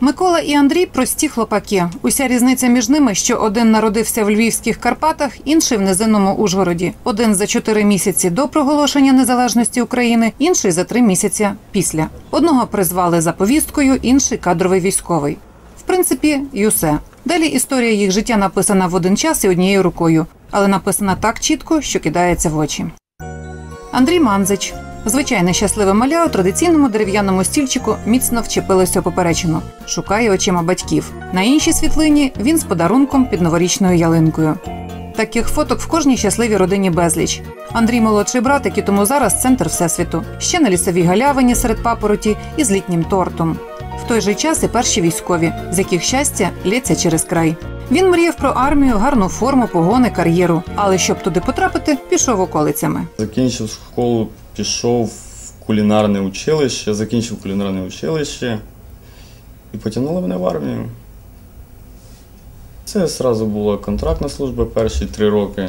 Микола і Андрій прості хлопаки. Уся різниця між ними, що один народився в львівських Карпатах, інший в низинному Ужгороді. Один за чотири місяці до проголошення незалежності України, інший за три місяці після. Одного призвали за повісткою, інший кадровий військовий. В принципі, і усе. Далі історія їх життя написана в один час і однією рукою, але написана так чітко, що кидається в очі. Андрій Манзич. Звичайне щасливе маля у традиційному дерев'яному стільчику міцно вчепилося поперечину. Шукає очима батьків. На іншій світлині він з подарунком під новорічною ялинкою. Таких фоток в кожній щасливій родині безліч. Андрій молодший братик, і тому зараз центр всесвіту. Ще на лісовій галявині серед папороті і з літнім тортом. В той же час і перші військові, з яких щастя лється через край. Він мріяв про армію, гарну форму, погони, кар'єру. Але щоб туди потрапити, пішов околицями. Закінчив школу, пішов в кулінарне училище, закінчив кулінарне училище і потягнули мене в армію. Це одразу була контрактна служба перші три роки.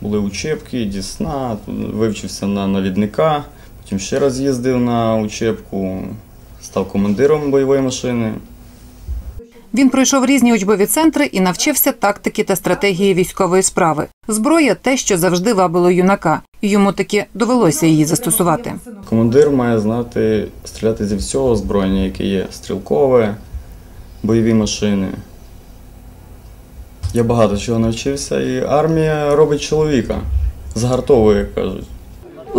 Були учебки, дісна, вивчився на навідника, потім ще раз їздив на учебку, став командиром бойової машини. Він пройшов різні учбові центри і навчився тактики та стратегії військової справи. Зброя те, що завжди вабило юнака, і йому таки довелося її застосувати. Командир має знати стріляти зі всього озброєння, яке є стрілкове, бойові машини. Я багато чого навчився, і армія робить чоловіка. Згартовує, як кажуть.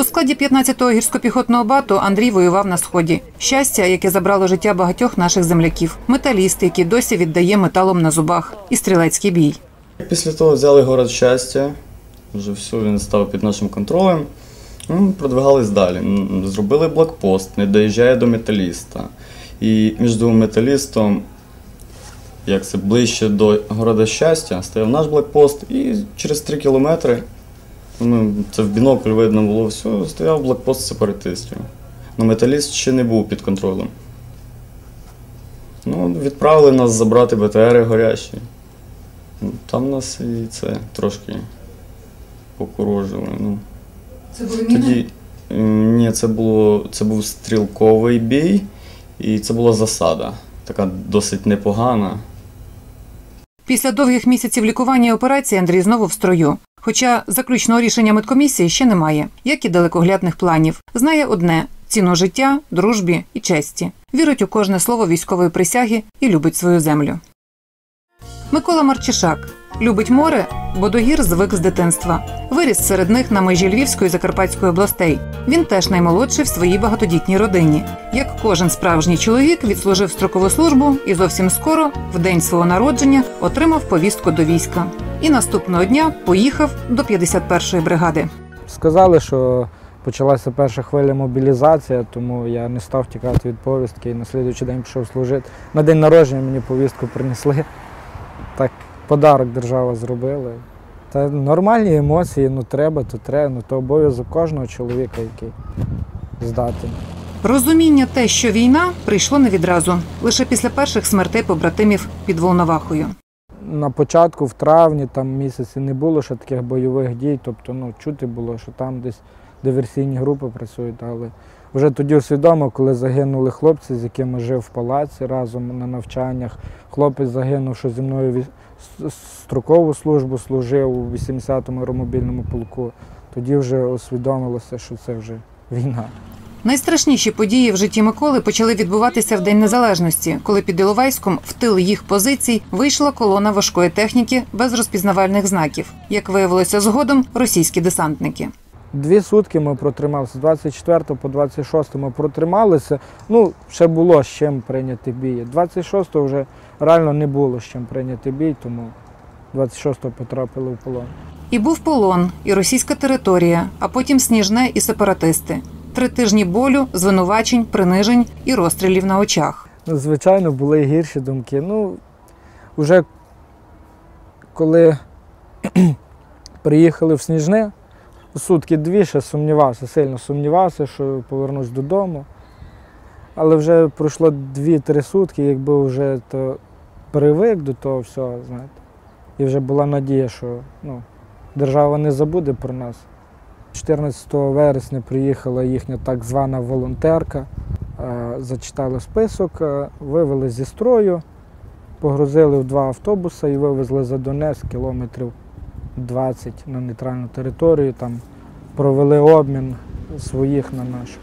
У складі 15-го гірсько-піхотного бату Андрій воював на сході. Щастя, яке забрало життя багатьох наших земляків, металіст, який досі віддає металом на зубах, і стрілецький бій. Після того взяли город щастя, вже все, він став під нашим контролем. Ну, продвигались далі. Зробили блокпост, не доїжджає до металіста. І між металістом, як це ближче до города щастя, стояв наш блокпост, і через 3 кілометри, ну, це в бінокль видно було все, стояв блокпост сепаратистів. Ну, металіст ще не був під контролем. Ну, відправили нас забрати БТРи горящі. Ну, Там нас і це трошки покорожили. Ну. Це були Тоді ні, це було це був стрілковий бій, і це була засада. Така досить непогана. Після довгих місяців лікування і операції Андрій знову в строю. Хоча заключного рішення медкомісії ще немає, як і далекоглядних планів. Знає одне ціну життя, дружбі і честі. Вірить у кожне слово військової присяги і любить свою землю. Микола Марчишак любить море, бо до гір звик з дитинства. Виріс серед них на межі Львівської і Закарпатської областей. Він теж наймолодший в своїй багатодітній родині. Як кожен справжній чоловік, відслужив строкову службу і зовсім скоро, в день свого народження, отримав повістку до війська. І наступного дня поїхав до 51-ї бригади. Сказали, що почалася перша хвиля мобілізації, тому я не став тікати від повістки і на слідуючий день пішов служити. На день народження мені повістку принесли. Так, подарок держава зробила. Та нормальні емоції, ну треба, то треба, ну то обов'язок кожного чоловіка, який здатен. Розуміння те, що війна прийшло не відразу, лише після перших смертей побратимів під Волновахою. На початку, в травні, там місяці не було ще таких бойових дій, тобто ну, чути було, що там десь диверсійні групи працюють, але вже тоді усвідомив, коли загинули хлопці, з якими жив в палаці разом на навчаннях. Хлопець загинув, що зі мною строкову службу служив у 80-му аеромобільному полку. Тоді вже усвідомилося, що це вже війна. Найстрашніші події в житті Миколи почали відбуватися в День Незалежності, коли під Іловайськом в тил їх позицій вийшла колона важкої техніки без розпізнавальних знаків. Як виявилося згодом, російські десантники. Дві сутки ми протрималися, з 24 по 26 ми протрималися. Ну, ще було з чим прийняти бій. 26 вже реально не було з чим прийняти бій, тому 26-го потрапили в полон. І був полон, і російська територія, а потім сніжне і сепаратисти. Три тижні болю, звинувачень, принижень і розстрілів на очах. Ну, Звичайно, були гірші думки. Ну, вже коли приїхали в Сніжне, сутки дві ще сумнівався, сильно сумнівався, що повернусь додому. Але вже пройшло дві-три сутки, якби вже то привик до того всього, знаєте. І вже була надія, що ну, держава не забуде про нас. 14 вересня приїхала їхня так звана волонтерка, Е, Зачитали список, е, вивели зі строю, погрузили в два автобуси і вивезли за Донецьк кілометрів 20 на нейтральну територію. Там провели обмін своїх на нашу.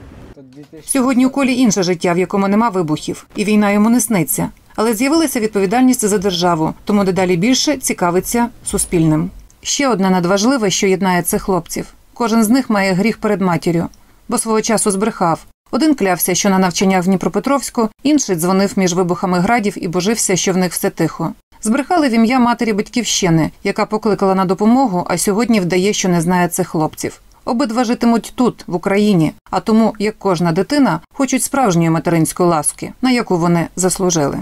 Сьогодні у колі інше життя, в якому нема вибухів, і війна йому не сниться. Але з'явилася відповідальність за державу, тому дедалі більше цікавиться суспільним. Ще одне надважливе, що єднає цих хлопців. Кожен з них має гріх перед матір'ю, бо свого часу збрехав. Один клявся, що на навчаннях в Дніпропетровську, інший дзвонив між вибухами градів і божився, що в них все тихо. Збрехали в ім'я матері батьківщини, яка покликала на допомогу, а сьогодні вдає, що не знає цих хлопців. Обидва житимуть тут, в Україні, а тому, як кожна дитина, хочуть справжньої материнської ласки, на яку вони заслужили.